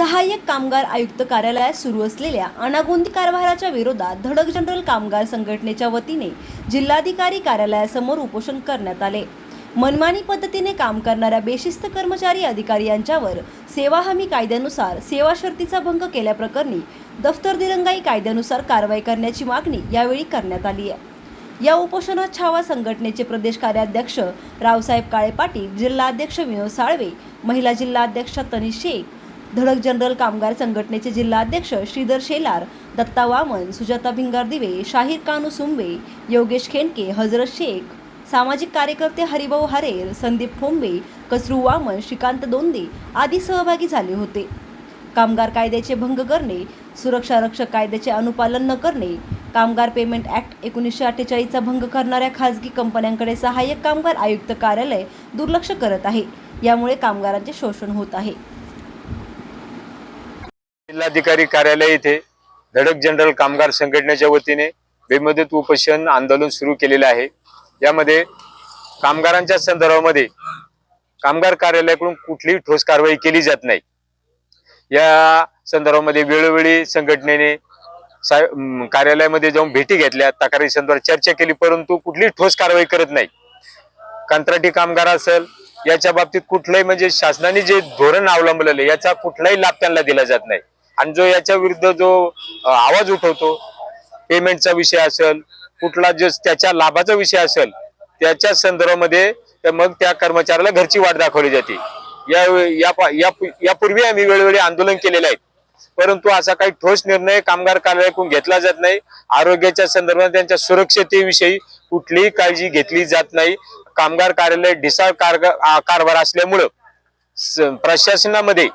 सहाय्यक कामगार आयुक्त कार्यालयात सुरू असलेल्या अनागोंदी कारभाराच्या विरोधात धडक जनरल कामगार संघटनेच्या वतीने जिल्हाधिकारी कार्यालयासमोर उपोषण करण्यात आले. मनमानी पद्धतीने काम करणाऱ्या बेशिस्त कर्मचारी अधिकारी यांच्यावर सेवा हमी कायद्यानुसार सेवा शर्तीचा भंग केल्याप्रकरणी दफ्तर दिरंगाई कायद्यानुसार कारवाई करण्याची मागणी यावेळी करण्यात आली आहे. या उपोषणात छावा संघटनेचे प्रदेश कार्याध्यक्ष रावसाहेब काळे पाटील जिल्हाध्यक्ष विनोद साळवे महिला जिल्हाध्यक्ष तनिष शेख धडक जनरल कामगार संघटनेचे जिल्हाध्यक्ष श्रीधर शेलार दत्ता वामन सुजाता भिंगार दिवे शाहीर कानू सुंबे योगेश खेंडके हजरत शेख सामाजिक कार्यकर्ते हरिभाऊ हरेर संदीप ठोंबे कसरू वामन श्रीकांत दोंदे आदी सहभागी झाले होते. कामगार कायद्याचे भंग करणे सुरक्षा रक्षक कायद्याचे अनुपालन न करणे कामगार पेमेंट ॲक्ट एकोणीसशे अठ्ठेचाळीसचा भंग करणाऱ्या खाजगी कंपन्यांकडे सहाय्यक कामगार आयुक्त कार्यालय दुर्लक्ष करत आहे. यामुळे कामगारांचे शोषण होत आहे. जिल्हाधिकारी कार्यालय येथे धडक जनरल कामगार संघटनेच्या वतीने बेमुदत उपोषण आंदोलन सुरू केलेले आहे. यामध्ये कामगारांच्या संदर्भामध्ये कामगार कार्यालयाकडून कुठलीही ठोस कारवाई केली जात नाही. या संदर्भामध्ये वेळोवेळी संघटनेने कार्यालयामध्ये जाऊन भेटी घेतल्या तक्रारी संदर्भात चर्चा केली परंतु कुठलीही ठोस कारवाई करत नाही. कंत्राटी कामगार असेल याच्या बाबतीत कुठलंही म्हणजे शासनाने जे धोरण अवलंबलेलं याचा कुठलाही लाभ त्यांना दिला जात नाही. आणि जो याच्या विरुद्ध जो आवाज उठवतो पेमेंटचा विषय असेल कुठला जो त्याच्या लाभाचा विषय असेल त्याच्या संदर्भामध्ये तर मग त्या कर्मचाऱ्याला घरची वाट दाखवली जाते. या या या- यापूर्वी आम्ही वेळोवेळी आंदोलन केलेलं आहे. परंतु असा काही ठोस निर्णय कामगार कार्यालयाकडून घेतला जात नाही. आरोग्याच्या संदर्भात त्यांच्या सुरक्षतेविषयी कुठलीही काळजी घेतली जात नाही. कामगार कार्यालय ढिसाळ कारभार असल्यामुळं प्रशासनामध्ये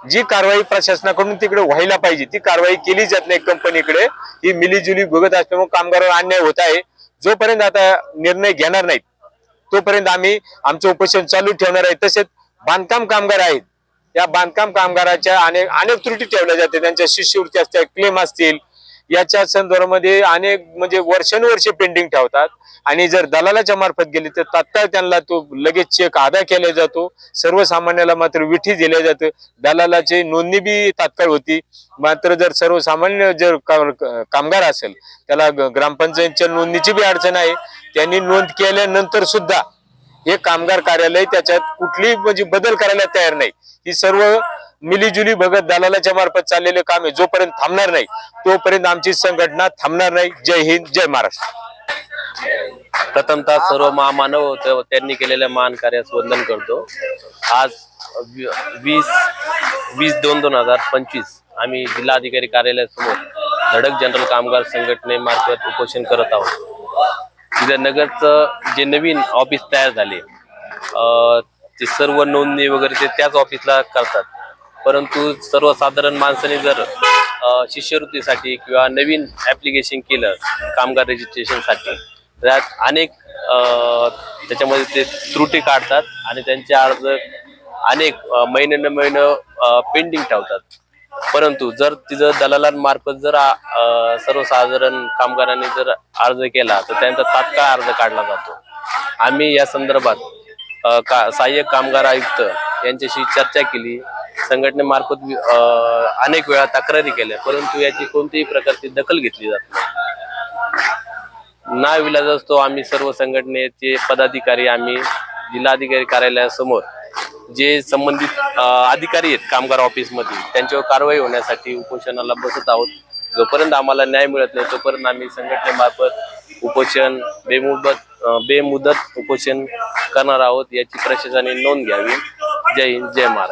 जी कारवाई प्रशासनाकडून तिकडे व्हायला पाहिजे ती कारवाई केली जात नाही कंपनीकडे. ही मिलीजुली भोगत असल्यामुळे कामगारांवर अन्याय होत आहे. जोपर्यंत आता निर्णय घेणार नाहीत तोपर्यंत आम्ही आमचं उपोषण चालू ठेवणार आहे. तसेच बांधकाम कामगार आहेत. या बांधकाम कामगाराच्या अनेक अनेक त्रुटी ठेवल्या जाते त्यांच्या शिष्यवृत्ती असतील क्लेम असतील याच्या संदर्भामध्ये अनेक म्हणजे वर्षानुवर्षे पेंडिंग ठेवतात. आणि जर दलालाच्या मार्फत गेली तर तात्काळ त्यांना तो लगेच चेक अदा केला जातो. सर्वसामान्याला मात्र विठी दिल्या जातं. दलालाची नोंदणी बी तात्काळ होती. मात्र जर सर्वसामान्य जर कामगार असेल त्याला ग्रामपंचायतच्या नोंदणीची बी अडचण आहे. त्यांनी नोंद केल्यानंतर सुद्धा हे कामगार कार्यालय त्याच्यात कुठलीही म्हणजे बदल करायला तयार नाही. ही सर्व मिलीजुली बघत दलालाच्या मार्फत चाललेले काम आहे. जोपर्यंत थांबणार नाही तोपर्यंत आमची संघटना थांबणार नाही. जय हिंद जय महाराष्ट्र. प्रथमतः सर्व महामानव त्यांनी केलेल्या महान कार्यास वंदन करतो. आज वीस वीस दोन दोन हजार पंचवीस आम्ही जिल्हाधिकारी कार्यालयासमोर धडक जनरल कामगार संघटनेमार्फत उपोषण करत आहोत. तिथं नगरचं जे नवीन ऑफिस तयार झाले ते सर्व नोंदणी वगैरे ते त्याच ऑफिसला करतात. परंतु सर्वसाधारण माणसाने जर शिष्यवृत्तीसाठी किंवा नवीन ऍप्लिकेशन केलं कामगार रजिस्ट्रेशनसाठी त्यात अनेक त्याच्यामध्ये ते त्रुटी काढतात आणि त्यांचे अर्ज अनेक महिन्यानं महिने महिने पेंडिंग ठेवतात. परंतु जर तिथं दलालांमार्फत जर सर्वसाधारण कामगारांनी जर अर्ज केला तर त्यांचा तात्काळ अर्ज काढला जातो. आम्ही या संदर्भात का सहाय्यक कामगार आयुक्त यांच्याशी चर्चा केली. संघटनेमार्फत अं, अनेक वेळा तक्रारी केल्या परंतु याची कोणत्याही प्रकारची दखल घेतली जात नाही. ना विलाज असतो आम्ही सर्व संघटनेचे पदाधिकारी आम्ही जिल्हाधिकारी कार्यालयासमोर जे संबंधित अधिकारी आहेत कामगार ऑफिसमध्ये त्यांच्यावर कारवाई होण्यासाठी उपोषणाला बसत आहोत. जोपर्यंत आम्हाला न्याय मिळत नाही तोपर्यंत आम्ही संघटनेमार्फत उपोषण बेमुदत बेमुदत उपोषण करणार आहोत याची प्रशासनाने नोंद घ्यावी. जय हिंद जय महाराष्ट्र